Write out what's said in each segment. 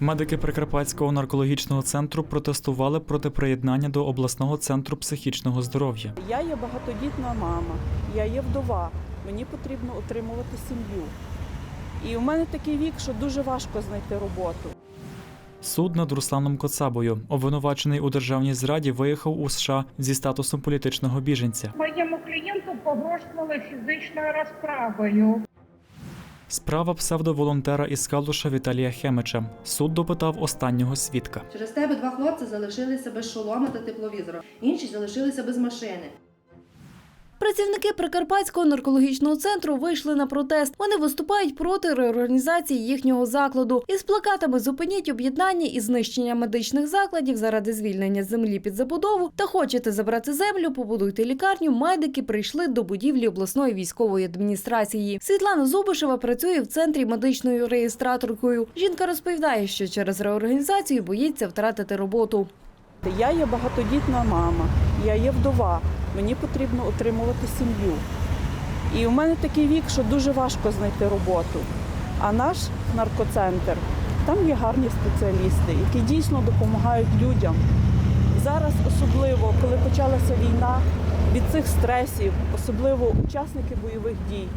Медики Прикарпатського наркологічного центру протестували проти приєднання до обласного центру психічного здоров'я. Я є багатодітна мама, я є вдова. Мені потрібно отримувати сім'ю. І у мене такий вік, що дуже важко знайти роботу. Суд над Русланом Коцабою, обвинувачений у державній зраді, виїхав у США зі статусом політичного біженця. Моєму клієнту погрожували фізичною розправою. Справа псевдоволонтера із Калуша Віталія Хемича. Суд допитав останнього свідка. Через тебе два хлопці залишилися без шолома та тепловізора, інші залишилися без машини. Працівники Прикарпатського наркологічного центру вийшли на протест. Вони виступають проти реорганізації їхнього закладу. Із плакатами зупиніть об'єднання і знищення медичних закладів заради звільнення землі під забудову та хочете забрати землю, побудуйте лікарню. Медики прийшли до будівлі обласної військової адміністрації. Світлана Зубишева працює в центрі медичною реєстраторкою. Жінка розповідає, що через реорганізацію боїться втратити роботу. Я є багатодітна мама, я є вдова. Мені потрібно отримувати сім'ю. І у мене такий вік, що дуже важко знайти роботу. А наш наркоцентр, там є гарні спеціалісти, які дійсно допомагають людям. Зараз, особливо, коли почалася війна, від цих стресів, особливо учасники бойових дій,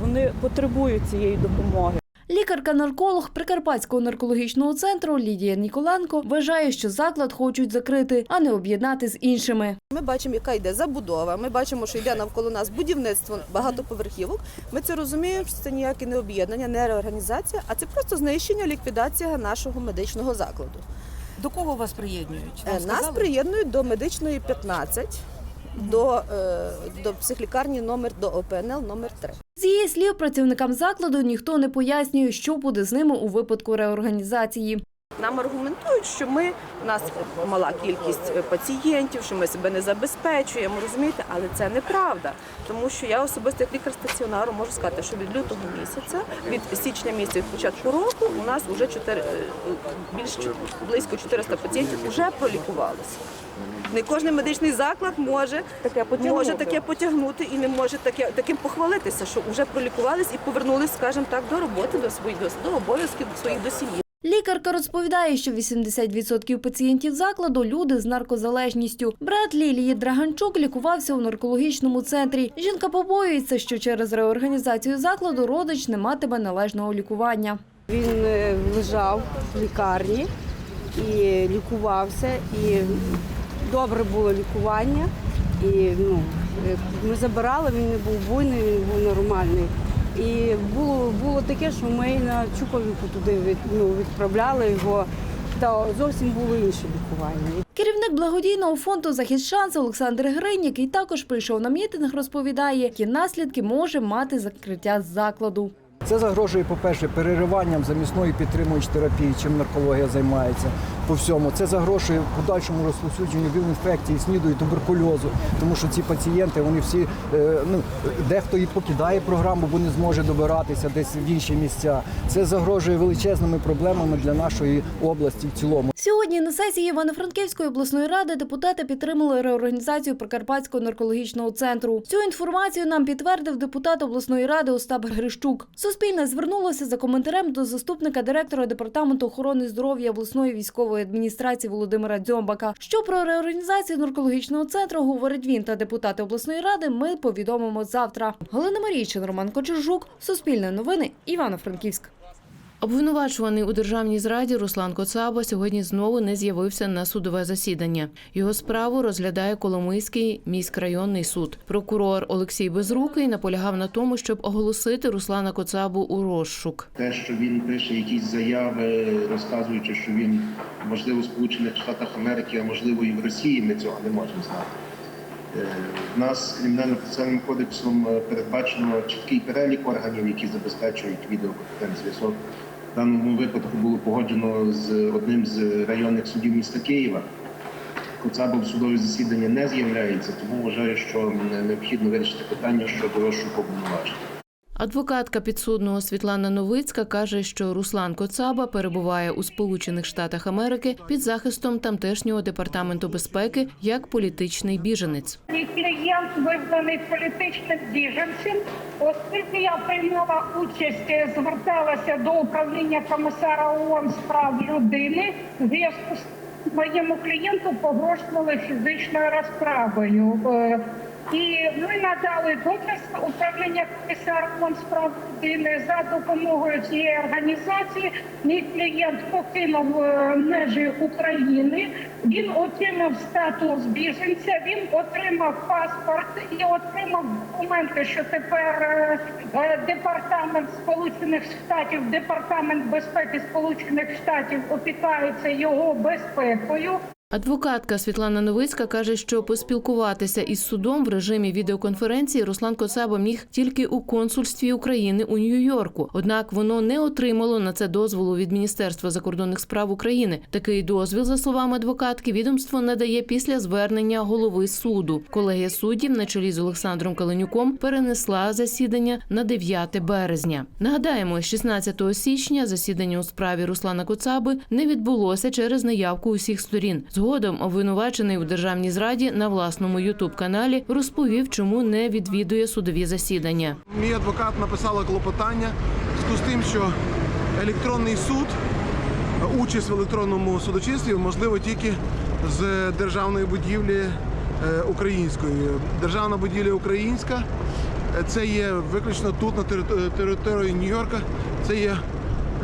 вони потребують цієї допомоги. Лікарка-нарколог Прикарпатського наркологічного центру Лідія Ніколенко вважає, що заклад хочуть закрити, а не об'єднати з іншими. Ми бачимо, яка йде забудова. Ми бачимо, що йде навколо нас будівництво багатоповерхівок. Ми це розуміємо, що це ніяке не об'єднання, не реорганізація, а це просто знищення, ліквідація нашого медичного закладу. До кого вас приєднують? Вам Е, Нас сказали? приєднують до медичної 15, до, е, до психлікарні номер до ОПНЛ номер 3. З її слів, працівникам закладу ніхто не пояснює, що буде з ними у випадку реорганізації. Нам аргументують, що ми у нас мала кількість пацієнтів, що ми себе не забезпечуємо, розумієте, але це неправда. Тому що я особисто як лікар стаціонару можу сказати, що від лютого місяця, від січня місяця, від початку року, у нас вже 4, е, більш близько 400 пацієнтів вже пролікувалися. Не кожен медичний заклад може Таке потягнути. може таке потягнути і не може таке таким похвалитися, що вже пролікувались і повернулись, скажімо так, до роботи, до своїх до, до обов'язків до своїх до сім'ї. Лікарка розповідає, що 80% пацієнтів закладу люди з наркозалежністю. Брат Лілії Драганчук лікувався у наркологічному центрі. Жінка побоюється, що через реорганізацію закладу родич не матиме належного лікування. Він е, лежав в лікарні і лікувався, і добре було лікування. І ну, е, ми забирали, він не був буйний, він був нормальний. І було, було таке, що ми на Чуковіку туди від, ну, відправляли його, та зовсім було інше лікування. Керівник благодійного фонду Захід шанс Олександр Гринь, який також прийшов на мітинг, розповідає, які наслідки може мати закриття закладу. Це загрожує, по-перше, перериванням замісної підтримуючої терапії, чим наркологія займається по всьому. Це загрожує подальшому розповсюдженню віл-інфекції, сніду і туберкульозу, тому що ці пацієнти, вони всі, е, ну, дехто і покидає програму, бо не зможе добиратися десь в інші місця. Це загрожує величезними проблемами для нашої області в цілому. Сьогодні на сесії Івано-Франківської обласної ради депутати підтримали реорганізацію Прикарпатського наркологічного центру. Цю інформацію нам підтвердив депутат обласної ради Остап Грищук. Суспільне звернулося за коментарем до заступника директора департаменту охорони здоров'я обласної військової адміністрації Володимира Дзьомбака. Що про реорганізацію наркологічного центру говорить він та депутати обласної ради. Ми повідомимо завтра. Галина Марійчин, Роман Кочержук, Суспільне новини, Івано-Франківськ. Обвинувачуваний у державній зраді Руслан Коцаба сьогодні знову не з'явився на судове засідання. Його справу розглядає Коломийський міськрайонний суд. Прокурор Олексій Безрукий наполягав на тому, щоб оголосити Руслана Коцабу у розшук. Те, що він пише якісь заяви, розказуючи, що він можливо в Сполучених Штатах Америки, а можливо і в Росії, ми цього не можемо знати. Е, В нас кримінально процесуальним кодексом е, передбачено чіткий перелік органів, які забезпечують відеоконференц-зв'язок. В даному випадку було погоджено з одним з районних судів міста Києва. Коцаба в судові засідання не з'являється, тому вважаю, що необхідно вирішити питання щодо розшуку обвинувачення. Адвокатка підсудного Світлана Новицька каже, що Руслан Коцаба перебуває у Сполучених Штатах Америки під захистом тамтешнього департаменту безпеки як політичний біженець. Мій клієнт визнаний політичним біженцем. Оскільки я приймала участь, е, зверталася до управління комісара ООН з прав людини, зв'язку з моєму клієнту погрожували фізичною розправою. І ми надали доказ управління комісара ООН з прав людини за допомогою цієї організації. Мій клієнт покинув е, межі України. Він отримав статус біженця. Він отримав паспорт і отримав документи, що тепер е, е, департамент Сполучених Штатів, департамент безпеки Сполучених Штатів опікається його безпекою. Адвокатка Світлана Новицька каже, що поспілкуватися із судом в режимі відеоконференції Руслан Коцаба міг тільки у консульстві України у Нью-Йорку. Однак воно не отримало на це дозволу від Міністерства закордонних справ України. Такий дозвіл, за словами адвокатки, відомство надає після звернення голови суду. Колегія суддів на чолі з Олександром Каленюком перенесла засідання на 9 березня. Нагадаємо, 16 січня засідання у справі Руслана Коцаби не відбулося через неявку усіх сторін. Згодом обвинувачений у державній зраді на власному ютуб-каналі розповів, чому не відвідує судові засідання. Мій адвокат написала клопотання з тим, що електронний суд, участь в електронному судочинстві можливо тільки з державної будівлі е, української. Державна будівля українська е, це є виключно тут, на територ- території Нью-Йорка, це є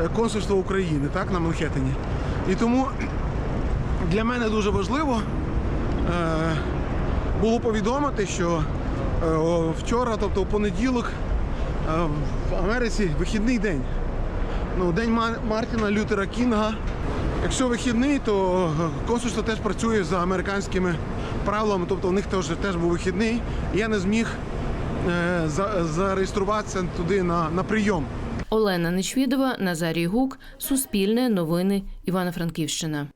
е, консульство України, так, на Манхеттені. І тому для мене дуже важливо е, було повідомити, що е, вчора, тобто в понеділок, е, в Америці вихідний день. Ну, день Мар- Мартіна Лютера Кінга. Якщо вихідний, то консульство теж працює за американськими правилами, тобто у них теж, теж був вихідний. Я не зміг за- зареєструватися туди на, на прийом. Олена Нечвідова, Назарій Гук, Суспільне, Новини, Івано-Франківщина.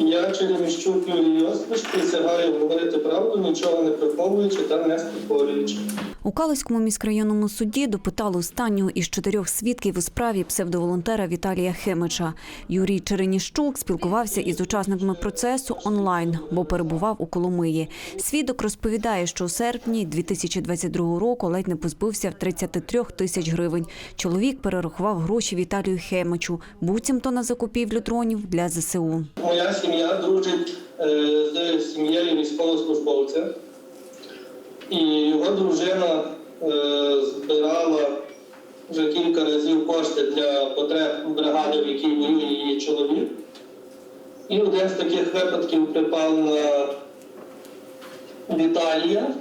Я Череміщук Юрій Йосипович присягаю говорити правду, нічого не приховуючи та не спотворюючи. У Калузькому міськрайонному суді допитали останнього із чотирьох свідків у справі псевдоволонтера Віталія Хемича. Юрій Череніщук спілкувався із учасниками процесу онлайн, бо перебував у Коломиї. Свідок розповідає, що у серпні 2022 року ледь не позбився 33 тисяч гривень. Чоловік перерахував гроші Віталію Хемичу, буцімто на закупівлю дронів для ЗСУ. Моя сім'я дружить е, з сім'єю військовослужбовця, і його дружина е, збирала вже кілька разів кошти для потреб бригади, в якій воює її чоловік. І один з таких випадків припав на Віталія.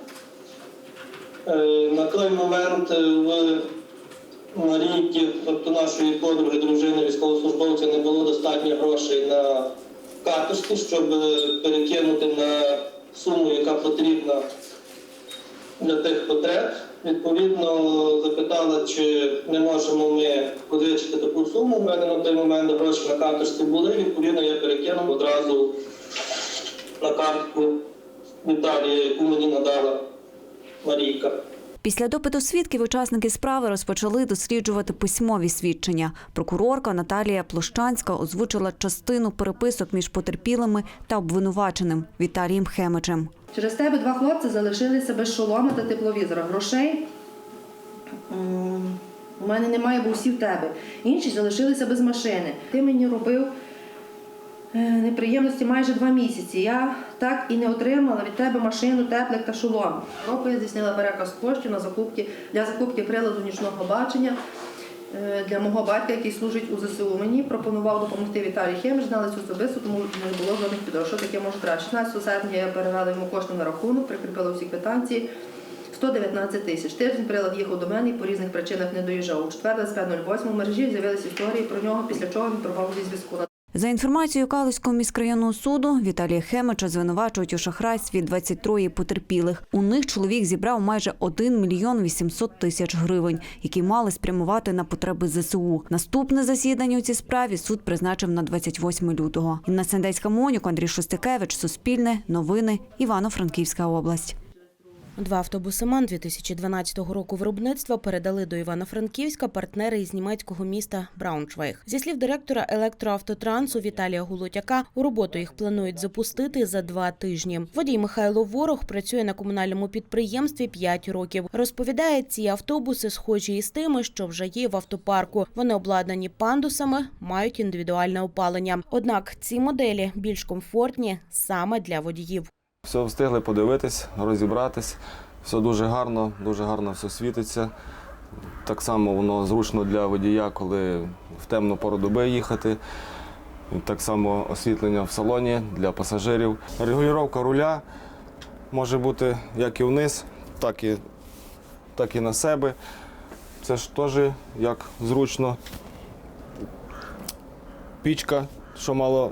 Е, На той момент е, в Марійки, тобто нашої подруги, дружини військовослужбовця, не було достатньо грошей на карточку, щоб перекинути на суму, яка потрібна для тих потреб. Відповідно, запитала, чи не можемо ми позичити таку суму. У мене на той момент гроші на карточці були. Відповідно, я перекинув одразу на картку Віталія, яку мені надала Марійка. Після допиту свідків учасники справи розпочали досліджувати письмові свідчення. Прокурорка Наталія Площанська озвучила частину переписок між потерпілими та обвинуваченим Віталієм Хемичем. Через тебе два хлопці залишилися без шолома та тепловізора. Грошей у мене немає, бо всі в тебе. Інші залишилися без машини. Ти мені робив неприємності майже два місяці. Я так і не отримала від тебе машину, теплик та шолом. Року я здійснила переказ коштів на закупки для закупки приладу нічного бачення. е, Для мого батька, який служить у ЗСУ, мені пропонував допомогти Віталій Хеміш, знали цю особисту, тому не було жодних підозр. Що таке може брати? 16 серпня я перевела йому кошти на рахунок, прикріпила всі квитанції. 119 тисяч. Тиждень прилад їхав до мене і по різних причинах не доїжджав. У четвер, 25.08 в мережі з'явилися історії про нього, після чого він пропав зі зв'язку. За інформацією Калузького міськрайонного суду, Віталія Хемича звинувачують у шахрайстві 23 потерпілих. У них чоловік зібрав майже 1 мільйон 800 тисяч гривень, які мали спрямувати на потреби ЗСУ. Наступне засідання у цій справі суд призначив на 28 лютого. Інна Сендецька Монюк, Андрій Шостикевич, Суспільне, Новини, Івано-Франківська область. Два автобуси МАН 2012 року виробництва передали до Івано-Франківська партнери із німецького міста Брауншвейг. Зі слів директора електроавтотрансу Віталія Гулотяка, у роботу їх планують запустити за два тижні. Водій Михайло Ворог працює на комунальному підприємстві 5 років. Розповідає, ці автобуси схожі із тими, що вже є в автопарку. Вони обладнані пандусами, мають індивідуальне опалення. Однак ці моделі більш комфортні саме для водіїв. Все встигли подивитись, розібратись. Все дуже гарно, дуже гарно все світиться. Так само воно зручно для водія, коли в темну пору доби їхати. Так само освітлення в салоні для пасажирів. Регулювання руля може бути як і вниз, так і, так і на себе. Це ж теж як зручно. Пічка, що мало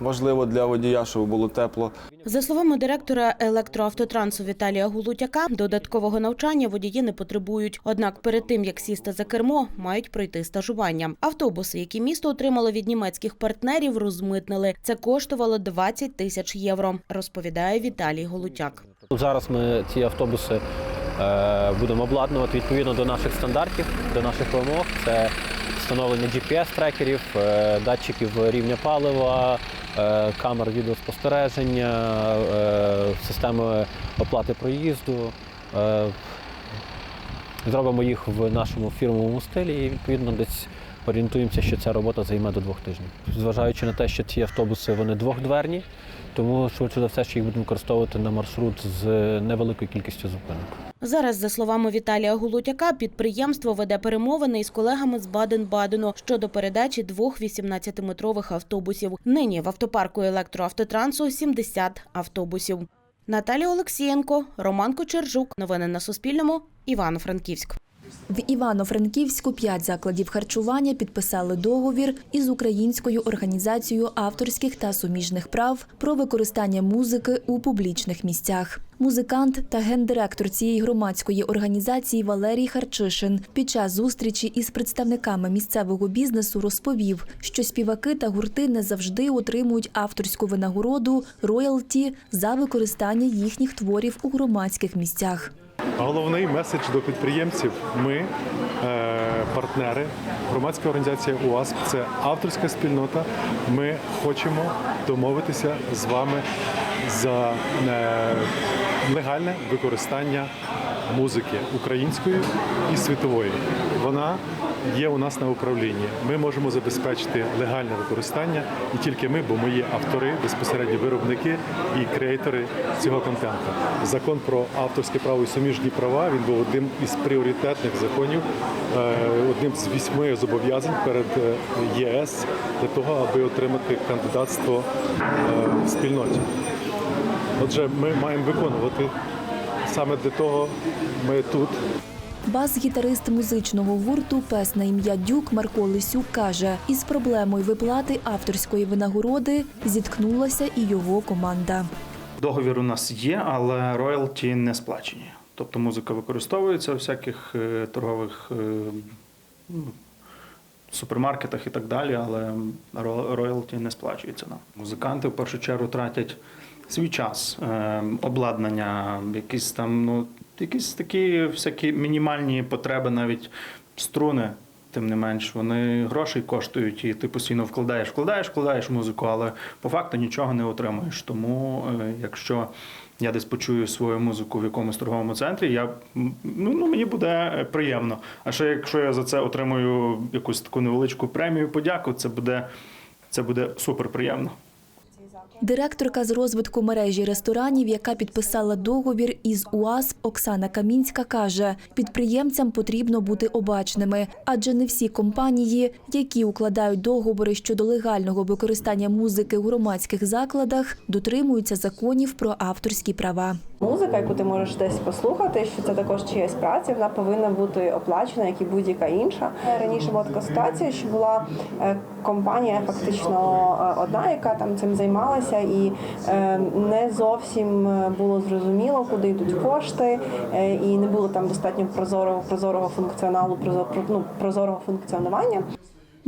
важливо для водія, щоб було тепло. За словами директора електроавтотрансу Віталія Гулутяка, додаткового навчання водії не потребують. Однак перед тим як сісти за кермо, мають пройти стажування. Автобуси, які місто отримало від німецьких партнерів, розмитнили. Це коштувало 20 тисяч євро. Розповідає Віталій Голутяк. Зараз ми ці автобуси е, будемо обладнувати відповідно до наших стандартів, до наших вимог. Це встановлення GPS-трекерів, е, датчиків рівня палива, камер відеоспостереження, е, системи оплати проїзду. Е, Зробимо їх в нашому фірмовому стилі і відповідно десь орієнтуємося, що ця робота займе до двох тижнів. Зважаючи на те, що ці автобуси вони двохдверні, тому швидше за все, що їх будемо використовувати на маршрут з невеликою кількістю зупинок. Зараз, за словами Віталія Гулутяка, підприємство веде перемовини із колегами з Баден-Бадену щодо передачі двох 18-метрових автобусів. Нині в автопарку електроавтотрансу 70 автобусів. Наталія Олексієнко, Роман Кочержук. Новини на Суспільному. Івано-Франківськ. В Івано-Франківську п'ять закладів харчування підписали договір із українською організацією авторських та суміжних прав про використання музики у публічних місцях. Музикант та гендиректор цієї громадської організації Валерій Харчишин під час зустрічі із представниками місцевого бізнесу розповів, що співаки та гурти не завжди отримують авторську винагороду роялті за використання їхніх творів у громадських місцях. Головний меседж до підприємців. Ми е, партнери, громадська організація УАСП це авторська спільнота. Ми хочемо домовитися з вами за е, легальне використання музики української і світової. Вона є у нас на управлінні. Ми можемо забезпечити легальне використання і тільки ми, бо ми є автори, безпосередньо виробники і креатори цього контенту. Закон про авторське право і суміжні права він був одним із пріоритетних законів, е, одним з вісьми зобов'язань перед е, ЄС для того, аби отримати кандидатство е, в спільноті. Отже, ми маємо виконувати саме для того. Ми тут. Бас-гітарист музичного гурту Пес на ім'я Дюк Марко Лисюк каже, із проблемою виплати авторської винагороди зіткнулася і його команда. Договір у нас є, але роялті не сплачені. Тобто музика використовується у всяких е, торгових е, ну, супермаркетах і так далі, але роялті не сплачується нам. Музиканти в першу чергу тратять свій час, е, обладнання, якісь там, ну, якісь такі всякі мінімальні потреби, навіть струни. Тим не менш, вони грошей коштують, і ти постійно вкладаєш, вкладаєш, вкладаєш музику, але по факту нічого не отримуєш. Тому, е, якщо я десь почую свою музику в якомусь торговому центрі, я ну, ну мені буде приємно. А ще якщо я за це отримую якусь таку невеличку премію, подяку, це буде, це буде супер приємно. Директорка з розвитку мережі ресторанів, яка підписала договір із УАСП Оксана Камінська, каже, підприємцям потрібно бути обачними, адже не всі компанії, які укладають договори щодо легального використання музики у громадських закладах, дотримуються законів про авторські права. Музика, яку ти можеш десь послухати, що це також чиясь праця, вона повинна бути оплачена, як і будь-яка інша. Раніше була така ситуація, що була е, компанія фактично е, одна, яка там цим займалася, і е, не зовсім е, було зрозуміло, куди йдуть кошти, е, і не було там достатньо прозорого прозорого функціоналу, прозо- ну, прозорого функціонування.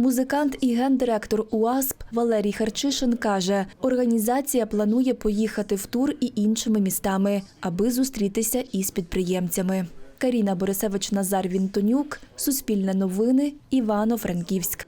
Музикант і гендиректор УАСП Валерій Харчишин каже, організація планує поїхати в тур і іншими містами, аби зустрітися із підприємцями. Каріна Борисевич Назар Вінтонюк, Суспільне новини, Івано-Франківськ.